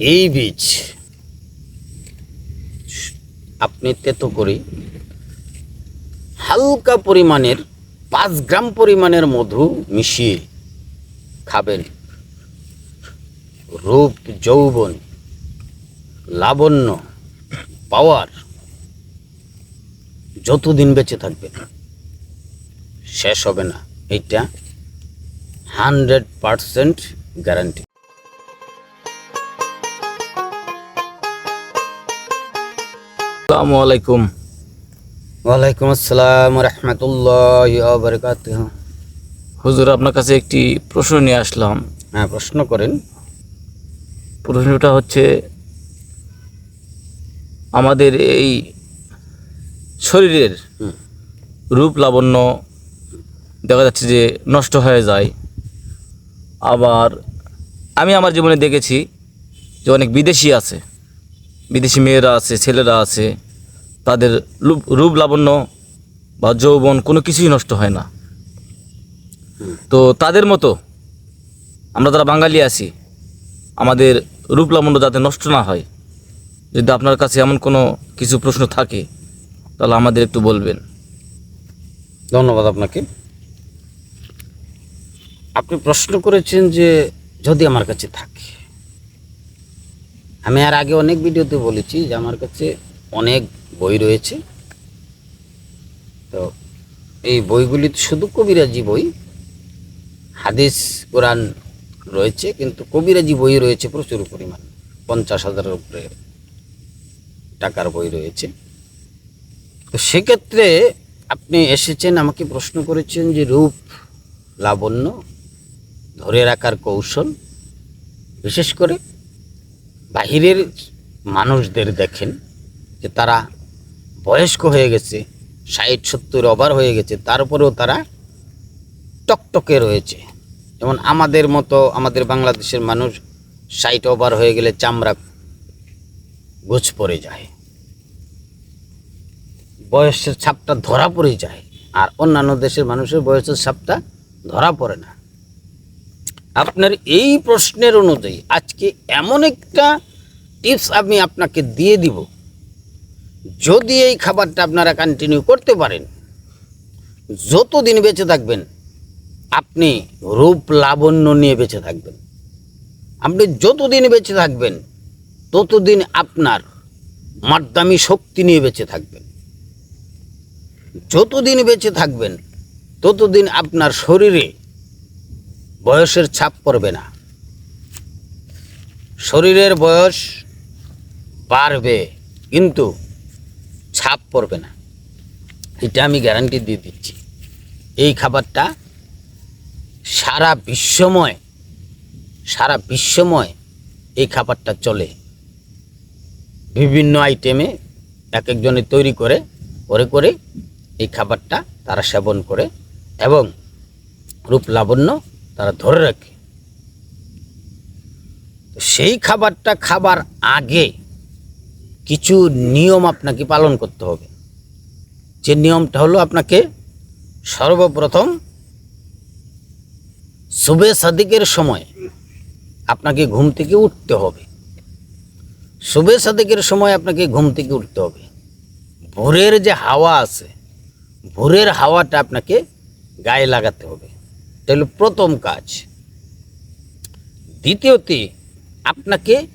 এই বীজ আপনি তেতো করে, হালকা পরিমাণের, পাঁচ গ্রাম পরিমাণের মধু মিশিয়ে খাবেন। রূপ, যৌবন, লাবণ্য, পাওয়ার যতদিন বেঁচে থাকবেন, শেষ হবে না। এইটা হান্ড্রেড পারসেন্ট গ্যারান্টি আসসালামু আলাইকুম। ওয়ালাইকুম আসসালাম রহমতুল্লাহ বরকাত হুজুর আপনার কাছে একটি প্রশ্ন নিয়ে আসলাম। হ্যাঁ প্রশ্ন করেন। প্রশ্নটা হচ্ছে আমাদের এই শরীরের রূপ লাবণ্য দেখা যাচ্ছে যে নষ্ট হয়ে যায়। আবার আমি আমার জীবনে দেখেছি যে অনেক বিদেশি আছে। বিদেশি মেয়েরা আছে ছেলেরা আছে। তাদের রূপ- লাবণ্য বা যৌবন কোনো কিছুই নষ্ট হয় না। তো তাদের মতো আমরা যারা বাঙালি আছি, আমাদের রূপ লাবণ্য যাতে নষ্ট না হয়, যদি আপনার কাছে এমন কোনো কিছু প্রশ্ন থাকে, তাহলে আমাদের একটু বলবেন। ধন্যবাদ আপনাকে। আপনি প্রশ্ন করেছেন যে যদি আমার কাছে থাকে। আমি আর আগে অনেক ভিডিওতে বলেছি যে আমার কাছে অনেক বই রয়েছে। তো এই বইগুলি শুধু কবিরাজি বই। হাদিস, কোরআন রয়েছে, কিন্তু কবিরাজি বই রয়েছে প্রচুর পরিমাণ। পঞ্চাশ হাজারের উপরে টাকার বই রয়েছে। তো সেক্ষেত্রে আপনি এসেছেন, আমাকে প্রশ্ন করেছেন যে রূপ লাবণ্য ধরে রাখার কৌশল। বিশেষ করে বাহিরের মানুষদের দেখেন যে তারা বয়স্ক হয়ে গেছে, ষাট, সত্তর, ওভার হয়ে গেছে, তারপরেও তারা টকটকে রয়েছে। যেমন আমাদের মতো আমাদের বাংলাদেশের মানুষ ষাট ওভার হয়ে গেলে চামড়া গোছ পড়ে যায়। বয়সের ছাপটা ধরা পড়ে যায় আর অন্যান্য দেশের মানুষের বয়সের ছাপটা ধরা পড়ে না। আপনার এই প্রশ্নের অনুযায়ী আজকে এমন একটা টিপস আমি আপনাকে দিয়ে দিব যদি এই খাবারটা আপনারা কন্টিনিউ করতে পারেন, যতদিন বেঁচে থাকবেন, আপনি রূপ লাবণ্য নিয়ে বেঁচে থাকবেন। আপনি যতদিন বেঁচে থাকবেন, ততদিন আপনার মাদ্দামি শক্তি নিয়ে বেঁচে থাকবেন। যতদিন বেঁচে থাকবেন, ততদিন আপনার শরীরে বয়সের ছাপ পড়বে না। শরীরের বয়স বাড়বে, কিন্তু ছাপ পড়বে না। এটা আমি গ্যারান্টি দিয়ে দিচ্ছি। এই খাবারটা সারা বিশ্বময় সারা বিশ্বময় এই খাবারটা চলে। বিভিন্ন আইটেমে এক একজনে তৈরি করে করে করে এই খাবারটা তারা সেবন করে এবং রূপ লাবণ্য তারা ধরে রাখে। সেই খাবারটা খাবার আগে কিছু নিয়ম আপনাকে পালন করতে হবে। যে নিয়মটা হলো আপনাকে সর্বপ্রথম সুবে সাদিকের সময় আপনাকে ঘুম থেকে উঠতে হবে। সুবে সাদিকের সময় আপনাকে ঘুম থেকে উঠতে হবে। ভোরের যে হাওয়া আছে, ভোরের হাওয়াটা আপনাকে গায়ে লাগাতে হবে। এটা হলো প্রথম কাজ। দ্বিতীয়তে আপনাকে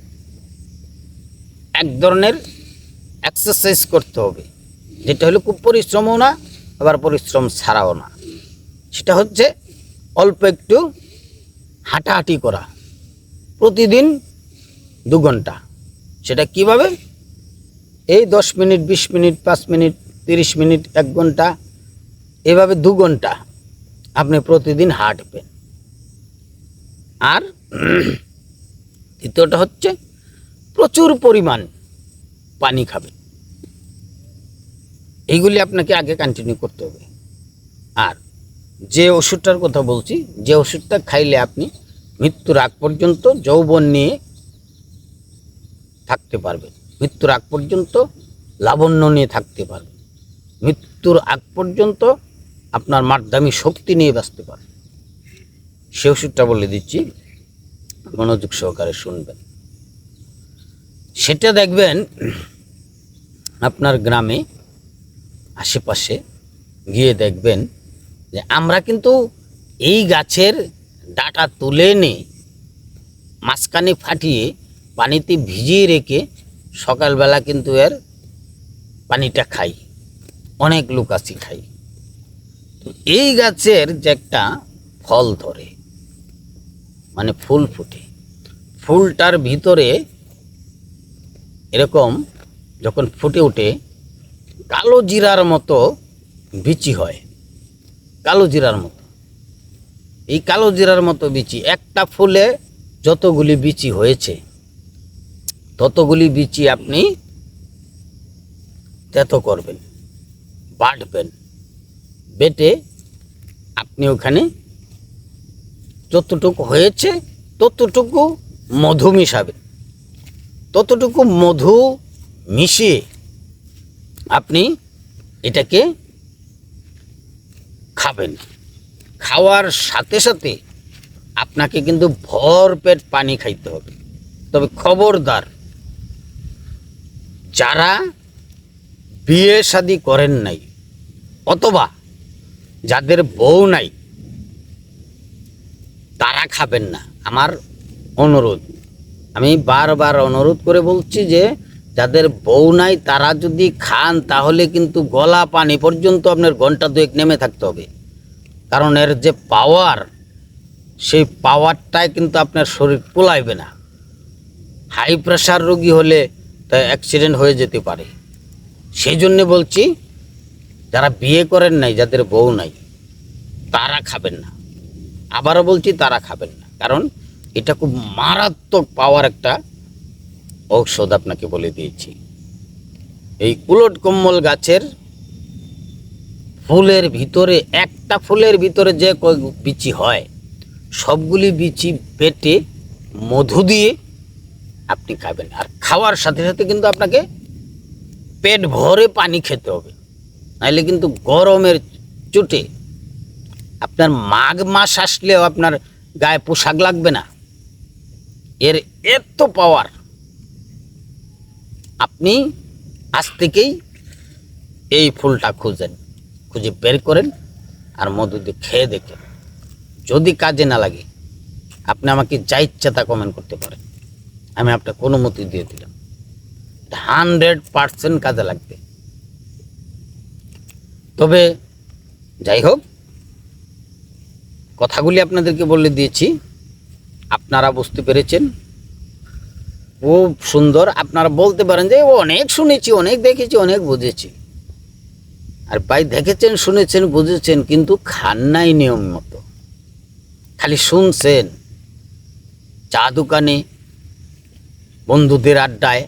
এক ধরনের এক্সারসাইজ করতে হবে। যেটা হলো খুব পরিশ্রমও না, আবার পরিশ্রম ছাড়াও না। সেটা হচ্ছে অল্প একটু হাঁটাহাঁটি করা। প্রতিদিন দু ঘণ্টা। সেটা কীভাবে? এই দশ মিনিট, বিশ মিনিট, পাঁচ মিনিট, তিরিশ মিনিট, এক ঘণ্টা, এভাবে দু ঘণ্টা আপনি প্রতিদিন হাঁটবেন। আর দ্বিতীয়টা হচ্ছে প্রচুর পরিমাণ পানি খাবেন এইগুলি আপনাকে আগে কন্টিনিউ করতে হবে। আর যে ওষুধটার কথা বলছি, যে ওষুধটা খাইলে আপনি মৃত্যুর আগ পর্যন্ত যৌবন নিয়ে থাকতে পারবেন। মৃত্যুর আগ পর্যন্ত লাবণ্য নিয়ে থাকতে পারবেন। মৃত্যুর আগ পর্যন্ত আপনার মাধ্যমী শক্তি নিয়ে বাঁচতে পারবেন। সে ওষুধটা বলে দিচ্ছি, মনোযোগ সহকারে শুনবেন। সেটা দেখবেন আপনার গ্রামে, আশেপাশে গিয়ে দেখবেন যে আমরা কিন্তু এই গাছের ডাটা তুলে এনে মাঝখানে ফাটিয়ে পানিতে ভিজিয়ে রেখে সকালবেলা কিন্তু এর পানিটা খাই। অনেক লোক আছি খাই। এই গাছের যে একটা ফল ধরে মানে ফুল ফুটে। ফুলটার ভিতরে এরকম যখন ফুটে ওঠে কালো জিরার মতো বিচি হয়। কালো জিরার মতো। এই কালো জিরার মতো বিচি, একটা ফুলে যতগুলি বিচি হয়েছে, ততগুলি বিচি আপনি তেতো করবেন, বাটবেন। বেটে আপনি ওখানে যতটুকু হয়েছে, ততটুকু মধু মিশাবেন। ততটুকু মধু মিশিয়ে আপনি এটাকে খাবেন। খাওয়ার সাথে সাথে আপনাকে কিন্তু ভর পেট পানি খাইতে হবে। তবে খবরদার, যারা বিয়ে শাদি করেন নাই অথবা যাদের বউ নাই, তারা খাবেন না। আমার অনুরোধ আমি বারবার অনুরোধ করে বলছি যে, যাদের বউ নাই, তারা যদি খান, তাহলে কিন্তু গলা পানি পর্যন্ত আপনার ঘণ্টা দুয়েক নেমে থাকতে হবে। কারণ এর যে পাওয়ার সেই পাওয়ারটাই কিন্তু আপনার শরীর পোলাইবে না। হাই প্রেশার রোগী হলে তা অ্যাক্সিডেন্ট হয়ে যেতে পারে। সেই জন্যে বলছি, যারা বিয়ে করেন নাই, যাদের বউ নাই, তারা খাবেন না। আবারও বলছি, তারা খাবেন না। কারণ এটা খুব মারাত্মক পাওয়ার একটা ঔষধ আপনাকে বলে দিয়েছি। এই উলট কম্বল গাছের ফুলের ভিতরে, একটা ফুলের ভিতরে যে বিচি হয়, সবগুলি বিচি পেটে মধু দিয়ে আপনি খাবেন। আর খাওয়ার সাথে সাথে কিন্তু আপনাকে পেট ভরে পানি খেতে হবে। নাহলে কিন্তু গরমের চুটে আপনার মাঘ মাস আসলেও আপনার গায়ে পোশাক লাগবে না। এর এত পাওয়ার আপনি আজ থেকেই এই ফুলটা খুঁজেন, খুঁজে বের করেন আর মধু দিয়ে খেয়ে দেখেন। যদি কাজে না লাগে, আপনি আমাকে যা ইচ্ছা তা কমেন্ট করতে পারেন। আমি আপনাকে অনুমতি দিয়ে দিলাম হান্ড্রেড পার্সেন্ট কাজে লাগবে। তবে যাই হোক, কথাগুলি আপনাদেরকে বলে দিয়েছি। আপনারা বুঝতে পেরেছেন? খুব সুন্দর। আপনারা বলতে পারেন যে অনেক শুনেছি, অনেক দেখেছি, অনেক বুঝেছি। আর ভাই দেখেছেন, শুনেছেন, বুঝেছেন, কিন্তু খান নাই নিয়ম মতো। খালি শুনছেন। চা দোকানে বন্ধুদের আড্ডায়,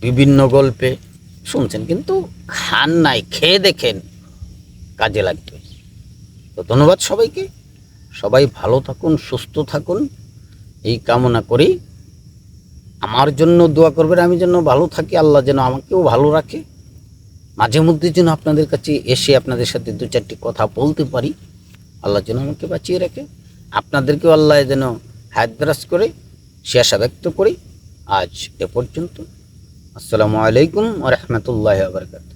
বিভিন্ন গল্পে শুনছেন, কিন্তু খান নাই, খেয়ে দেখেন, কাজে লাগবে। তো ধন্যবাদ সবাইকে। সবাই ভালো থাকুন, সুস্থ থাকুন। এই কামনা করি। আমার জন্য দোয়া করবেন, আমি যেন ভালো থাকি। আল্লাহ যেন আমাকেও ভালো রাখে। মাঝে মধ্যে যেন আপনাদের কাছে এসে আপনাদের সাথে দু চারটি কথা বলতে পারি। আল্লাহ যেন আমাকে বাঁচিয়ে রাখে। আপনাদেরকেও আল্লাহ যেন হায়দ্রাস করে আশা ব্যক্ত করি। আজ এ পর্যন্ত। আসসালামু আলাইকুম রহমতুল্লাহ বারকাত